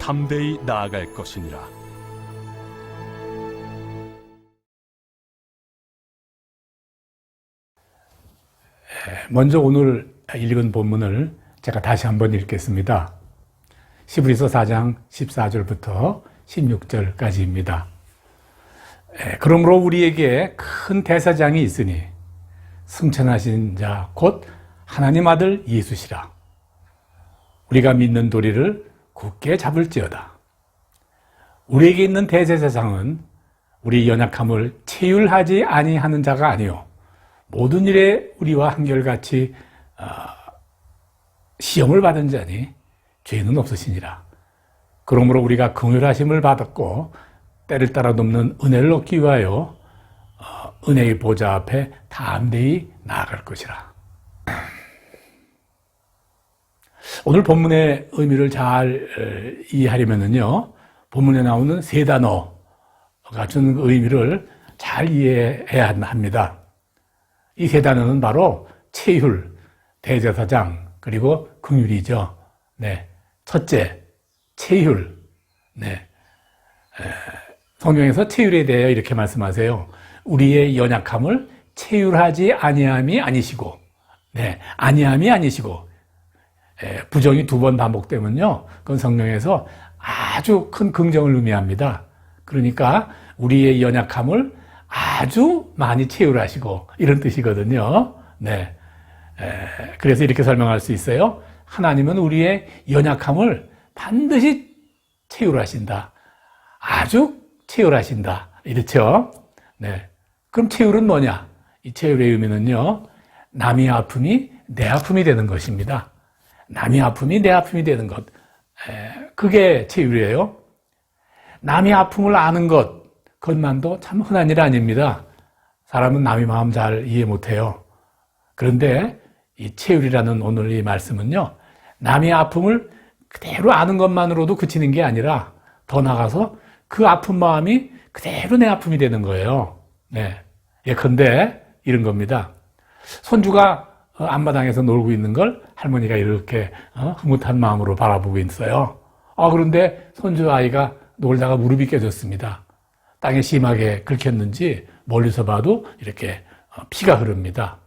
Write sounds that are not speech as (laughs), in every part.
담대히 나아갈 것이니라. 먼저 오늘 읽은 본문을 제가 다시 한번 읽겠습니다. 시브리서 4장 14절부터 16절까지입니다. 그러므로 우리에게 큰 대사장이 있으니 승천하신 자 곧 하나님 아들 예수시라. 우리가 믿는 도리를 굳게 잡을지어다. 우리에게 있는 대제사장은 우리 연약함을 체휼하지 아니하는 자가 아니요 모든 일에 우리와 한결같이 어, 시험을 받은 자니 죄는 없으시니라. 그러므로 우리가 긍휼하심을 받았고 때를 따라 돕는 은혜를 얻기 위하여 어, 은혜의 보좌 앞에 담대히 나아갈 것이라. 오늘 본문의 의미를 잘 어, 이해하려면요, 본문에 나오는 세 단어가 주는 의미를 잘 이해해야 합니다. 이 세 단어는 바로 체휼, 대제사장, 그리고 긍휼이죠. 네. 첫째, 체휼. 네. 에, 성경에서 체휼에 대하여 이렇게 말씀하세요. 우리의 연약함을 체휼하지 아니함이 아니시고, 네. 아니함이 아니시고, 에, 부정이 두 번 반복되면요. 그건 성경에서 아주 큰 긍정을 의미합니다. 그러니까 우리의 연약함을 아주 많이 체휼하시고 이런 뜻이거든요. 네. 에, 그래서 이렇게 설명할 수 있어요. 하나님은 우리의 연약함을 반드시 체휼하신다. 아주 체휼하신다. 이렇죠. 네. 그럼 체휼은 뭐냐? 이 체휼의 의미는요. 남의 아픔이 내 아픔이 되는 것입니다. 남의 아픔이 내 아픔이 되는 것. 에, 그게 체휼이에요. 남의 아픔을 아는 것, 그것만도 참 흔한 일 아닙니다. 사람은 남의 마음 잘 이해 못해요. 그런데 이 체휼이라는 오늘 이 말씀은요, 남의 아픔을 그대로 아는 것만으로도 그치는 게 아니라 더 나가서 그 아픈 마음이 그대로 내 아픔이 되는 거예요. 네. 예컨대 이런 겁니다. 손주가 어, 앞마당에서 놀고 있는 걸 할머니가 이렇게 어, 흐뭇한 마음으로 바라보고 있어요. 아, 그런데 손주 아이가 놀다가 무릎이 깨졌습니다. 땅에 심하게 긁혔는지 멀리서 봐도 이렇게 어, 피가 흐릅니다.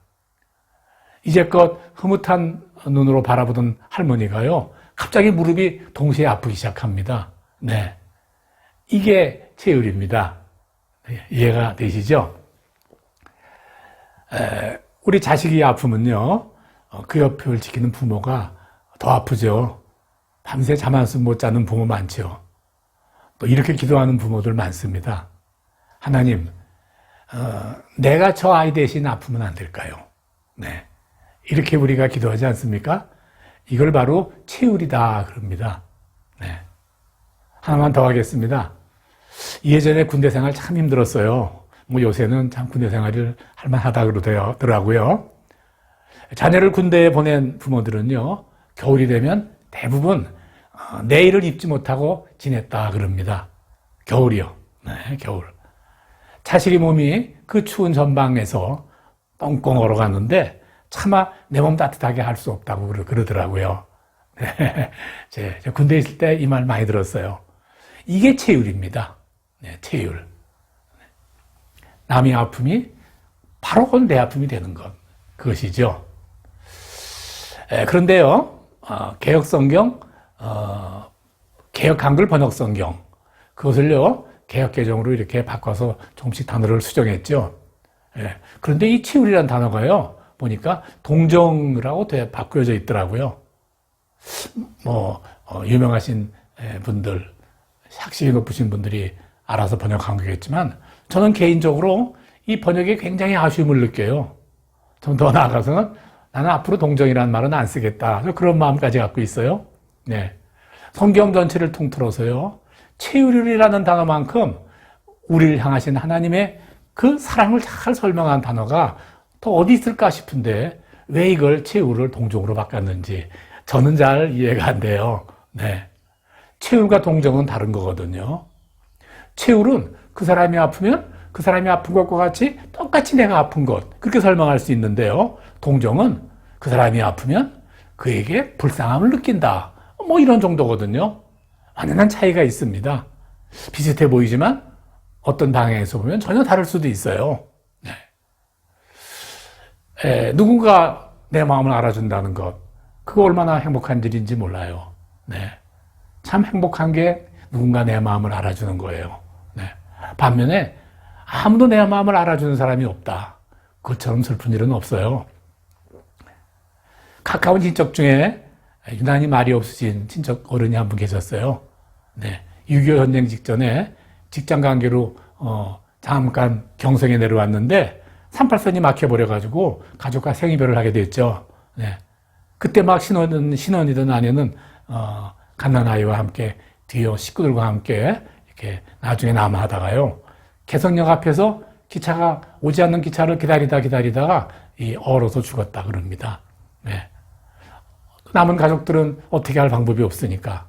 이제껏 흐뭇한 눈으로 바라보던 할머니가요, 갑자기 무릎이 동시에 아프기 시작합니다. 네. 이게 체휼입니다. 네, 이해가 되시죠? 에, 우리 자식이 아프면요, 어, 그 옆을 지키는 부모가 더 아프죠. 밤새 잠 한숨 못 자는 부모 많죠. 또 이렇게 기도하는 부모들 많습니다. 하나님, 어, 내가 저 아이 대신 아프면 안 될까요? 네. 이렇게 우리가 기도하지 않습니까? 이걸 바로 체휼이다 그럽니다. 네. 하나만 더 하겠습니다. 예전에 군대 생활 참 힘들었어요. 뭐 요새는 참 군대 생활을 할만하다 그러더라고요. 자녀를 군대에 보낸 부모들은요, 겨울이 되면 대부분 어, 내일을 입지 못하고 지냈다 그럽니다. 겨울이요. 네, 겨울. 자식이 몸이 그 추운 전방에서 뻥뻥 얼어갔는데 차마 내 몸 따뜻하게 할 수 없다고 그러더라고요. (laughs) 네, 제, 군대에 있을 때 이 말 많이 들었어요. 이게 체휼입니다. 네, 체휼. 남의 아픔이 바로 내 아픔이 되는 것. 그것이죠. 에, 그런데요, 어, 개혁성경, 어, 개혁 한글 번역 성경, 그것을요, 개혁 개정으로 이렇게 바꿔서 조금씩 단어를 수정했죠. 예. 그런데 이 치울이라는 단어가요, 보니까 동정이라고 돼 바꾸어져 있더라고요. 뭐, 어, 유명하신 분들, 학식이 높으신 분들이 알아서 번역한 거겠지만, 저는 개인적으로 이 번역에 굉장히 아쉬움을 느껴요. 좀 더 나아가서는 나는 앞으로 동정이라는 말은 안 쓰겠다. 그런 마음까지 갖고 있어요. 네. 성경 전체를 통틀어서요. 최유리라는 단어만큼 우리를 향하신 하나님의 그 사랑을 잘 설명한 단어가 또 어디 있을까 싶은데 왜 이걸 최후를 동정으로 바꿨는지 저는 잘 이해가 안 돼요. 네. 최후가 동정은 다른 거거든요. 최후는 그 사람이 아프면 그 사람이 아픈 것과 같이 똑같이 내가 아픈 것 그렇게 설명할 수 있는데요. 동정은 그 사람이 아프면 그에게 불쌍함을 느낀다. 뭐 이런 정도거든요. 완연한 차이가 있습니다. 비슷해 보이지만 어떤 방향에서 보면 전혀 다를 수도 있어요. 네. 에, 누군가 내 마음을 알아준다는 것, 그거 얼마나 행복한 일인지 몰라요. 네. 참 행복한 게 누군가 내 마음을 알아주는 거예요. 네. 반면에 아무도 내 마음을 알아주는 사람이 없다. 그것처럼 슬픈 일은 없어요. 가까운 친척 중에 유난히 말이 없으신 친척 어른이 한 분 계셨어요. 네. 6.25 전쟁 직전에 직장 관계로 어, 잠깐 경성에 내려왔는데 38선이 막혀버려가지고 가족과 생이별을 하게 됐죠. 네. 그때 막 신혼은, 신혼이든 아니는, 어, 갓난 아이와 함께, 뒤에 식구들과 함께, 이렇게 나중에 남아하다가요. 개성역 앞에서 기차가, 오지 않는 기차를 기다리다 기다리다가, 이, 얼어서 죽었다 그럽니다. 네. 남은 가족들은 어떻게 할 방법이 없으니까,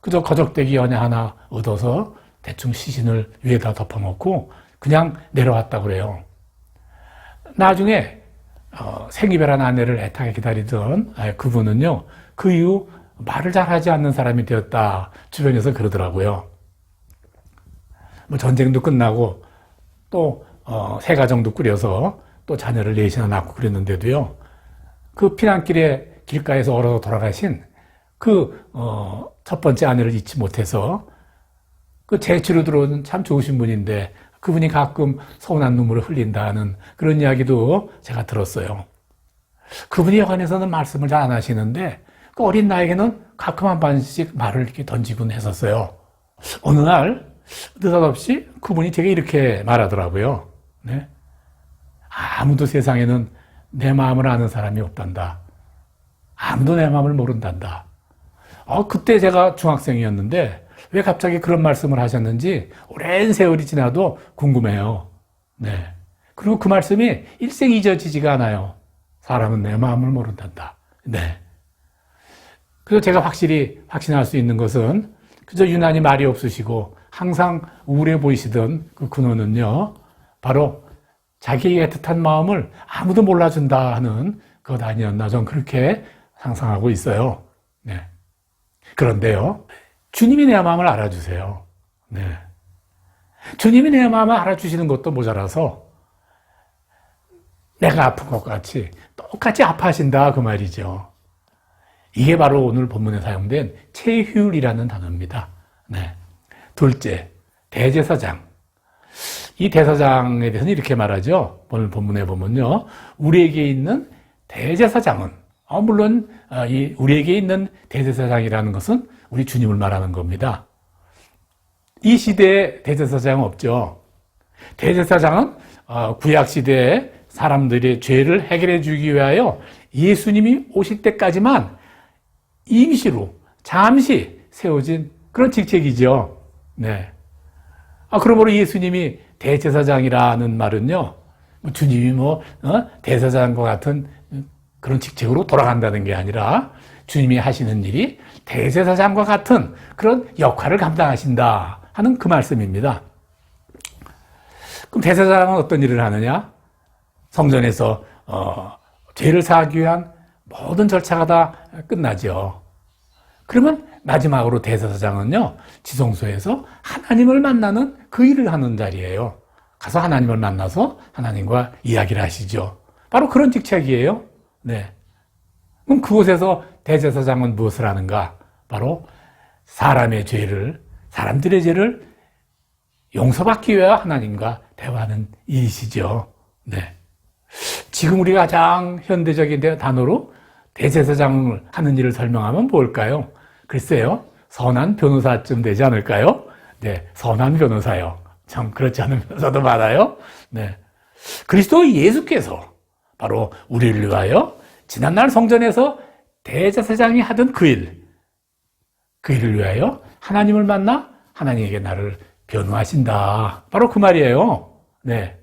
그저 거적대기 연애 하나 얻어서 대충 시신을 위에다 덮어놓고, 그냥 내려왔다 그래요. 나중에 어, 생이별한 아내를 애타게 기다리던 아, 그분은요, 그 이후 말을 잘하지 않는 사람이 되었다. 주변에서 그러더라고요. 뭐 전쟁도 끝나고 또, 어, 새 가정도 꾸려서 또 자녀를 넷이나 낳고 그랬는데도요, 그 피난길에 길가에서 얼어서 돌아가신 그, 어, 첫 번째 아내를 잊지 못해서 그 재치로 들어오는 참 좋으신 분인데 그분이 가끔 서운한 눈물을 흘린다는 그런 이야기도 제가 들었어요. 그분에 관해서는 말씀을 잘 안 하시는데 그 어린 나에게는 가끔 한 번씩 말을 이렇게 던지곤 했었어요. 어느 날 느닷없이 그분이 제게 이렇게 말하더라고요. 네? 아무도 세상에는 내 마음을 아는 사람이 없단다. 아무도 내 마음을 모른단다. 어, 그때 제가 중학생이었는데 왜 갑자기 그런 말씀을 하셨는지 오랜 세월이 지나도 궁금해요. 네. 그리고 그 말씀이 일생 잊어지지가 않아요. 사람은 내 마음을 모른단다. 네. 그래서 제가 확실히 확신할 수 있는 것은 그저 유난히 말이 없으시고 항상 우울해 보이시던 그 근원은요, 바로 자기의 애틋한 마음을 아무도 몰라준다 하는 것 아니었나 전 그렇게 상상하고 있어요. 네. 그런데요, 주님이 내 마음을 알아주세요. 네. 주님이 내 마음을 알아주시는 것도 모자라서 내가 아픈 것 같이 똑같이 아파하신다 그 말이죠. 이게 바로 오늘 본문에 사용된 체휴이라는 단어입니다. 네. 둘째, 대제사장. 이 대사장에 대해서는 이렇게 말하죠. 오늘 본문에 보면요. 우리에게 있는 대제사장은, 어, 물론, 어, 이 우리에게 있는 대제사장이라는 것은 우리 주님을 말하는 겁니다. 이 시대에 대제사장은 없죠. 대제사장은 어, 구약 시대에 사람들의 죄를 해결해 주기 위하여 예수님이 오실 때까지만 임시로 잠시 세워진 그런 직책이죠. 네. 아, 그러므로 예수님이 대제사장이라는 말은요, 뭐 주님이 뭐, 어? 대제사장과 같은 그런 직책으로 돌아간다는 게 아니라 주님이 하시는 일이 대제사장과 같은 그런 역할을 감당하신다 하는 그 말씀입니다. 그럼 대제사장은 어떤 일을 하느냐? 성전에서 어, 죄를 사하기 위한 모든 절차가 다 끝나죠. 그러면 마지막으로 대제사장은요 지성소에서 하나님을 만나는 그 일을 하는 자리예요. 가서 하나님을 만나서 하나님과 이야기를 하시죠. 바로 그런 직책이에요. 네. 그럼 그곳에서 대제사장은 무엇을 하는가? 바로 사람의 죄를, 사람들의 죄를 용서받기 위해 하나님과 대화하는 일이시죠. 네. 지금 우리가 가장 현대적인 단어로 대제사장을 하는 일을 설명하면 뭘까요? 글쎄요, 선한 변호사쯤 되지 않을까요? 네, 선한 변호사요. 참 그렇지 않은 변호사도 많아요. 네. 그리스도 예수께서 바로 우리를 위하여 지난날 성전에서 대제사장이 하던 그 일, 그 일을 위하여 하나님을 만나 하나님에게 나를 변호하신다. 바로 그 말이에요. 네.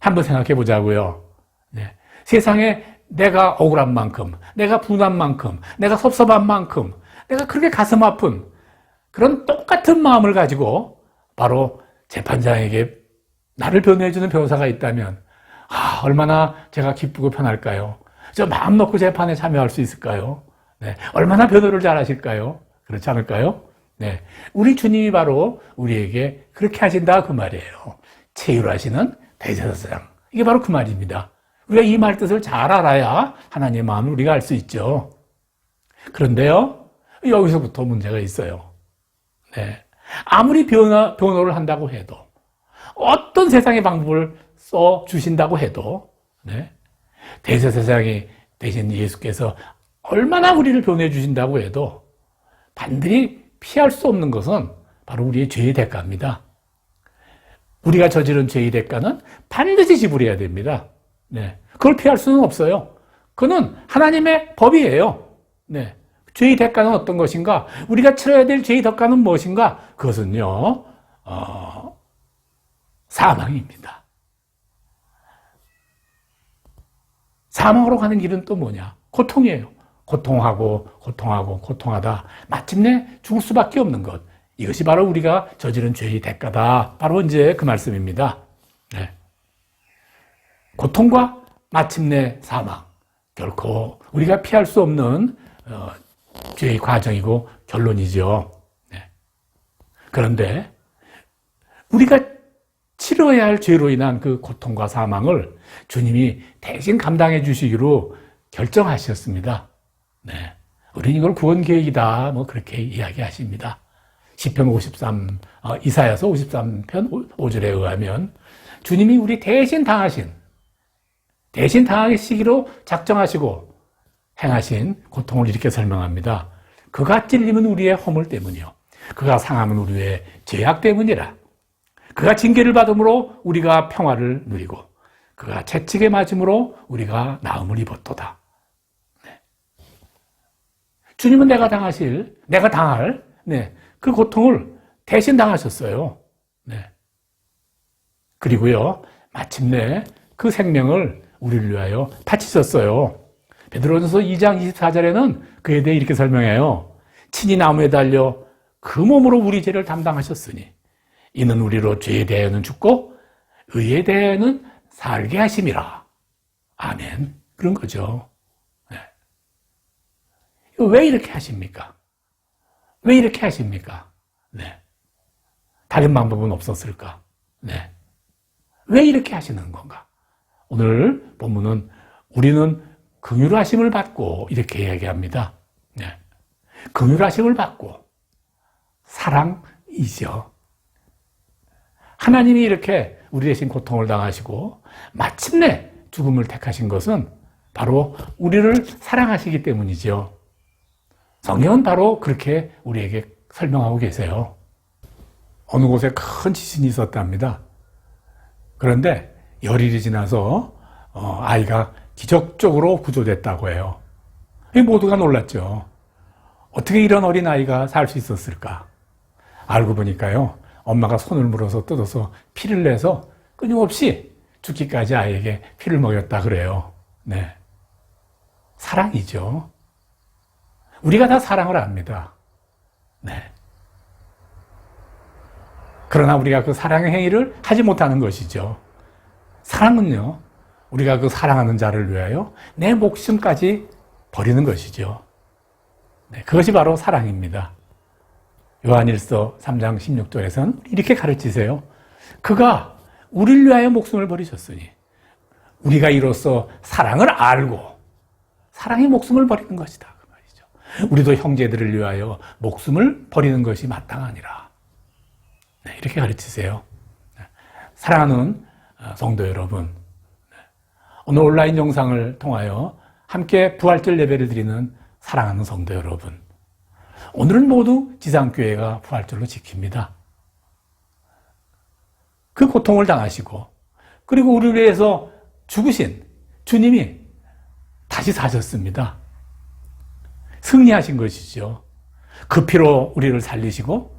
한번 생각해 보자고요. 네. 세상에 내가 억울한 만큼, 내가 분한 만큼, 내가 섭섭한 만큼, 내가 그렇게 가슴 아픈 그런 똑같은 마음을 가지고 바로 재판장에게 나를 변호해주는 변호사가 있다면, 아, 얼마나 제가 기쁘고 편할까요? 저 마음 놓고 재판에 참여할 수 있을까요? 네. 얼마나 변호를 잘 하실까요? 그렇지 않을까요? 네. 우리 주님이 바로 우리에게 그렇게 하신다 그 말이에요. 체휼하시는 대제사장. 이게 바로 그 말입니다. 우리가 이 말 뜻을 잘 알아야 하나님의 마음을 우리가 알 수 있죠. 그런데요, 여기서부터 문제가 있어요. 네. 아무리 변화, 변호를 한다고 해도, 어떤 세상의 방법을 써 주신다고 해도, 네. 대제사장이 되신 예수께서 얼마나 우리를 변호해 주신다고 해도, 반드시 피할 수 없는 것은 바로 우리의 죄의 대가입니다. 우리가 저지른 죄의 대가는 반드시 지불해야 됩니다. 네. 그걸 피할 수는 없어요. 그는 하나님의 법이에요. 네. 죄의 대가는 어떤 것인가? 우리가 치러야 될 죄의 대가는 무엇인가? 그것은요, 어, 사망입니다. 사망으로 가는 길은 또 뭐냐? 고통이에요. 고통하고, 고통하고, 고통하다. 마침내 죽을 수밖에 없는 것. 이것이 바로 우리가 저지른 죄의 대가다. 바로 이제 그 말씀입니다. 네. 고통과 마침내 사망. 결코 우리가 피할 수 없는 어, 죄의 과정이고 결론이죠. 네. 그런데 우리가 치러야 할 죄로 인한 그 고통과 사망을 주님이 대신 감당해 주시기로 결정하셨습니다. 네. 우리는 이걸 구원 계획이다. 뭐 그렇게 이야기하십니다. 시편 53, 어, 이사야서 53편 5절에 의하면 주님이 우리 대신 당하신, 대신 당하시기로 작정하시고 행하신 고통을 이렇게 설명합니다. 그가 찔림은 우리의 허물 때문이요. 그가 상함은 우리의 죄악 때문이라. 그가 징계를 받음으로 우리가 평화를 누리고 그가 채찍에 맞음으로 우리가 나음을 입었도다. 네. 주님은 내가 당하실, 내가 당할, 네, 그 고통을 대신 당하셨어요. 네. 그리고요, 마침내 그 생명을 우리를 위하여 바치셨어요. 베드로전서 2장 24절에는 그에 대해 이렇게 설명해요. 친히 나무에 달려 그 몸으로 우리 죄를 담당하셨으니 이는 우리로 죄에 대하여는 죽고 의에 대하여는 살게 하심이라. 아멘. 그런 거죠. 네. 왜 이렇게 하십니까? 왜 이렇게 하십니까? 네. 다른 방법은 없었을까? 네. 왜 이렇게 하시는 건가? 오늘 본문은 우리는 긍휼하심을 받고 이렇게 이야기합니다. 네. 긍휼하심을 받고 사랑이죠. 하나님이 이렇게 우리 대신 고통을 당하시고 마침내 죽음을 택하신 것은 바로 우리를 사랑하시기 때문이죠. 성경은 바로 그렇게 우리에게 설명하고 계세요. 어느 곳에 큰 지진이 있었답니다. 그런데 열일이 지나서 어, 아이가 기적적으로 구조됐다고 해요. 모두가 놀랐죠. 어떻게 이런 어린 아이가 살 수 있었을까? 알고 보니까요. 엄마가 손을 물어서 뜯어서 피를 내서 끊임없이 죽기까지 아이에게 피를 먹였다 그래요. 네. 사랑이죠. 우리가 다 사랑을 압니다. 네. 그러나 우리가 그 사랑의 행위를 하지 못하는 것이죠. 사랑은요, 우리가 그 사랑하는 자를 위하여 내 목숨까지 버리는 것이죠. 네, 그것이 바로 사랑입니다. 요한일서 3장 16절에서는 이렇게 가르치세요. 그가 우리를 위하여 목숨을 버리셨으니 우리가 이로써 사랑을 알고 사랑의 목숨을 버리는 것이다. 그 말이죠. 우리도 형제들을 위하여 목숨을 버리는 것이 마땅하니라. 네, 이렇게 가르치세요. 네, 사랑하는 성도 여러분, 네, 오늘 온라인 영상을 통하여 함께 부활절 예배를 드리는 사랑하는 성도 여러분, 오늘은 모두 지상교회가 부활절로 지킵니다. 그 고통을 당하시고, 그리고 우리를 위해서 죽으신 주님이 다시 사셨습니다. 승리하신 것이죠. 그 피로 우리를 살리시고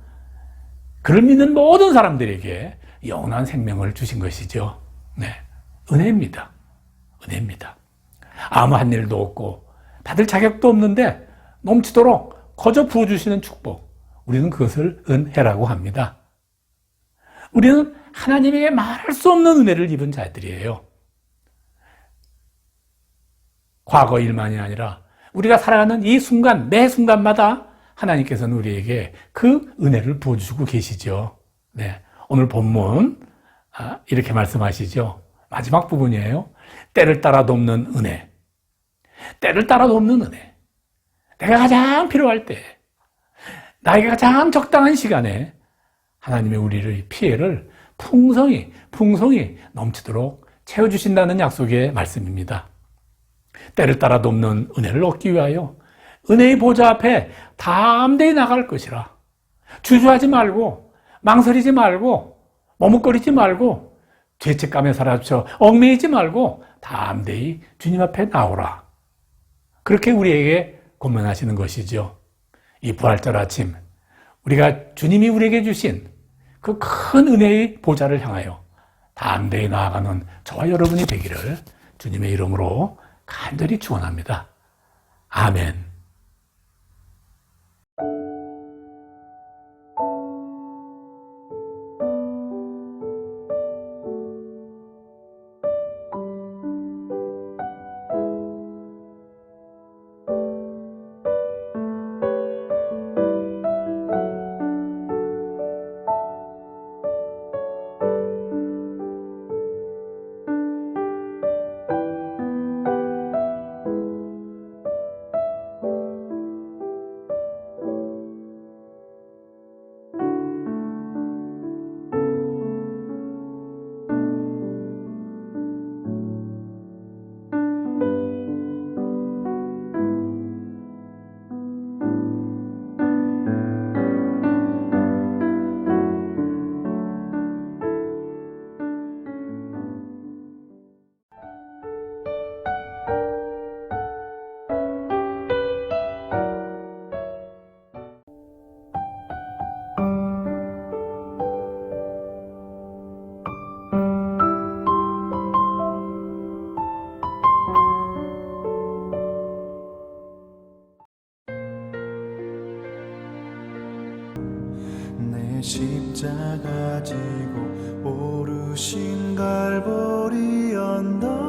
그를 믿는 모든 사람들에게 영원한 생명을 주신 것이죠. 네. 은혜입니다. 은혜입니다. 아무 한 일도 없고 받을 자격도 없는데 넘치도록 거저 부어주시는 축복. 우리는 그것을 은혜라고 합니다. 우리는 하나님에게 말할 수 없는 은혜를 입은 자들이에요. 과거 일만이 아니라 우리가 살아가는 이 순간, 매 순간마다 하나님께서는 우리에게 그 은혜를 부어주시고 계시죠. 네. 오늘 본문, 아, 이렇게 말씀하시죠. 마지막 부분이에요. 때를 따라 돕는 은혜. 때를 따라 돕는 은혜. 내가 가장 필요할 때, 나에게 가장 적당한 시간에 하나님의 우리를 피해를 풍성히, 풍성히 넘치도록 채워주신다는 약속의 말씀입니다. 때를 따라 돕는 은혜를 얻기 위하여 은혜의 보좌 앞에 담대히 나갈 것이라. 주저하지 말고, 망설이지 말고, 머뭇거리지 말고, 죄책감에 사라져 얽매이지 말고 담대히 주님 앞에 나오라. 그렇게 우리에게 권면하시는 것이죠. 이 부활절 아침, 우리가 주님이 우리에게 주신 그 큰 은혜의 보좌를 향하여 담대히 나아가는 저와 여러분이 되기를 주님의 이름으로 간절히 축원합니다. 아멘. 십자가 지고 오르신 갈보리 언덕